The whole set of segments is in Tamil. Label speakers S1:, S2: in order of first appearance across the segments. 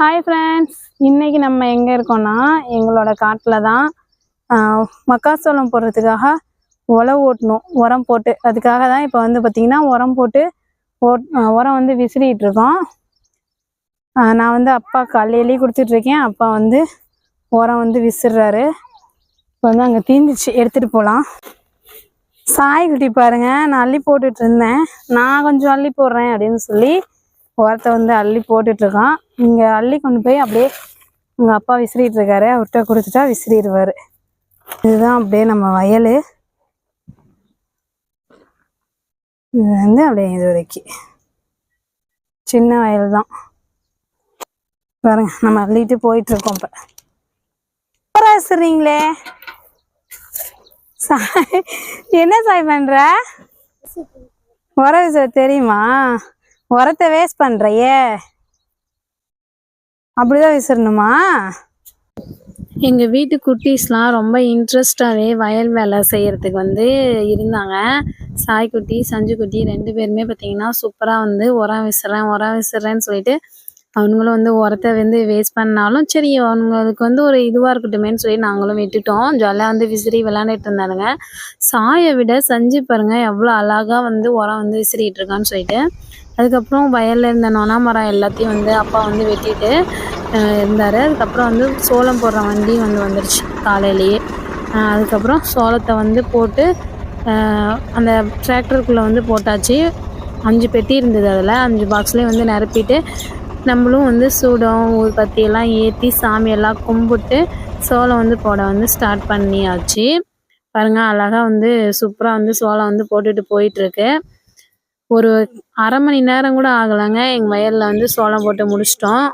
S1: ஹாய் ஃப்ரெண்ட்ஸ் இன்றைக்கி நம்ம எங்கே இருக்கோம்னா எங்களோட காட்டில் தான் மக்காசோளம் மக்காச்சோளம் போடுறதுக்காக உழவு ஓட்டணும். உரம் போட்டு அதுக்காக தான் இப்போ வந்து பார்த்திங்கன்னா உரம் போட்டு ஓட் உரம் வந்து விசிறிகிட்டு இருக்கோம். நான் வந்து அப்பா காலையிலேயே கொடுத்துட்ருக்கேன் அப்பா வந்து உரம் வந்து விசிறாரு. இப்போ வந்து அங்கே தீந்துச்சு. எடுத்துகிட்டு போகலாம் சாய்குட்டி பாருங்கள் நான் அள்ளி போட்டுட்டு இருந்தேன். நான் கொஞ்சம் அள்ளி போடுறேன் அப்படின்னு சொல்லி உரத்தை வந்து அள்ளி போட்டுட்ருக்கான் இங்கே அள்ளி கொண்டு போய் அப்படியே உங்கள் அப்பா விசிறிட்டு இருக்காரு அவர்கிட்ட கொடுத்துட்டா விசிறிடுவார். இதுதான் அப்படியே நம்ம வயல். இது வந்து அப்படியே இது வரைக்கும் சின்ன வயல் தான் பாருங்க நம்ம அள்ளிட்டு போயிட்டு இருக்கோம் இப்போ விசிறீங்களே சாய் என்ன சாய் பண்ற? உர விசிற தெரியுமா? உரத்தை வேஸ்ட் பண்றையே? அப்படிதான் விசிறணுமா எங்க வீட்டு குட்டீஸ்லாம் ரொம்ப இன்ட்ரெஸ்டாகவே வயல் வேலை செய்யறதுக்கு வந்து இருந்தாங்க. சாய்க்குட்டி சஞ்சுக்குட்டி ரெண்டு பேருமே பார்த்தீங்கன்னா சூப்பராக வந்து உரம் விசுறேன் உரம் விசுறேன்னு சொல்லிட்டு அவனுங்களும் வந்து உரத்தை வந்து வேஸ்ட் பண்ணாலும் சரி அவனுங்களுக்கு வந்து ஒரு இதுவாக இருக்கட்டுமேன்னு சொல்லி நாங்களும் விட்டுட்டோம். ஜாலியாக வந்து விசிறி விளாண்டுட்டு இருந்தானுங்க. சாயை விட சஞ்சு பாருங்க எவ்வளோ அழகாக வந்து உரம் வந்து விசிறிட்டு இருக்கான்னு சொல்லிட்டு. அதுக்கப்புறம் வயலில் இருந்த நொனா மரம் எல்லாத்தையும் வந்து அப்பா வந்து வெட்டிட்டு இருந்தார். அதுக்கப்புறம் வந்து சோளம் போடுற வண்டி வந்து வந்துருச்சு காலையிலேயே. அதுக்கப்புறம் சோளத்தை வந்து போட்டு அந்த டிராக்டருக்குள்ளே வந்து போட்டாச்சு. அஞ்சு பெட்டி இருந்தது அதில். அஞ்சு பாக்ஸ்லேயும் வந்து நிரப்பிட்டு நம்மளும் வந்து சூடம் ஊதுபத்தி எல்லாம் ஏற்றி சாமியெல்லாம் கும்பிட்டு சோளம் வந்து போட வந்து ஸ்டார்ட் பண்ணியாச்சு. பாருங்கள் அழகாக வந்து சூப்பராக வந்து சோளம் வந்து போட்டுட்டு போயிட்டுருக்கு. ஒரு அரை மணி நேரம் கூட ஆகலைங்க. எங்கள் வயலில் வந்து சோளம் போட்டு முடிச்சிட்டோம்.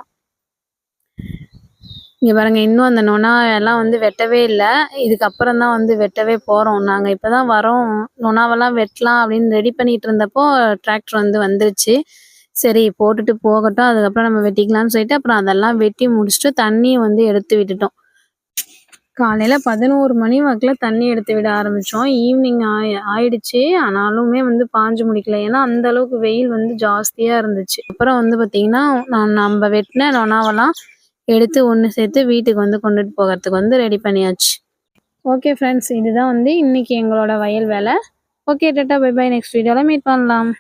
S1: இங்கே பாருங்க இன்னும் அந்த நொணா எல்லாம் வந்து வெட்டவே இல்லை. இதுக்கப்புறம் தான் வந்து வெட்டவே போகிறோம் நாங்கள் இப்போ தான் வரோம். நொணாவெல்லாம் வெட்டலாம் அப்படின்னு ரெடி பண்ணிட்டு இருந்தப்போ டிராக்டர் வந்து வந்துருச்சு. சரி போட்டுட்டு போகட்டும் அதுக்கப்புறம் நம்ம வெட்டிக்கலாம்னு சொல்லிட்டு அப்புறம் அதெல்லாம் வெட்டி முடிச்சுட்டு தண்ணியை வந்து எடுத்து விட்டுட்டோம். காலையில் பதினோரு மணி வாக்கில் தண்ணி எடுத்து விட ஆரம்பித்தோம் ஈவினிங் ஆயி ஆயிடுச்சு. ஆனாலுமே வந்து பாஞ்சு முடிக்கல. ஏன்னா அந்த அளவுக்கு வெயில் வந்து ஜாஸ்தியாக இருந்துச்சு. அப்புறம் வந்து பார்த்திங்கன்னா நான் நம்ம வெட்டின நொனாவெல்லாம் எடுத்து ஒன்று சேர்த்து வீட்டுக்கு வந்து கொண்டுட்டு போகிறதுக்கு வந்து ரெடி பண்ணியாச்சு. ஓகே ஃப்ரெண்ட்ஸ் இதுதான் வந்து இன்னைக்கு எங்களோட வயல் வேலை. ஓகே டேட்டா பை பை நெக்ஸ்ட் வீடியோவில் மீட் பண்ணலாம்.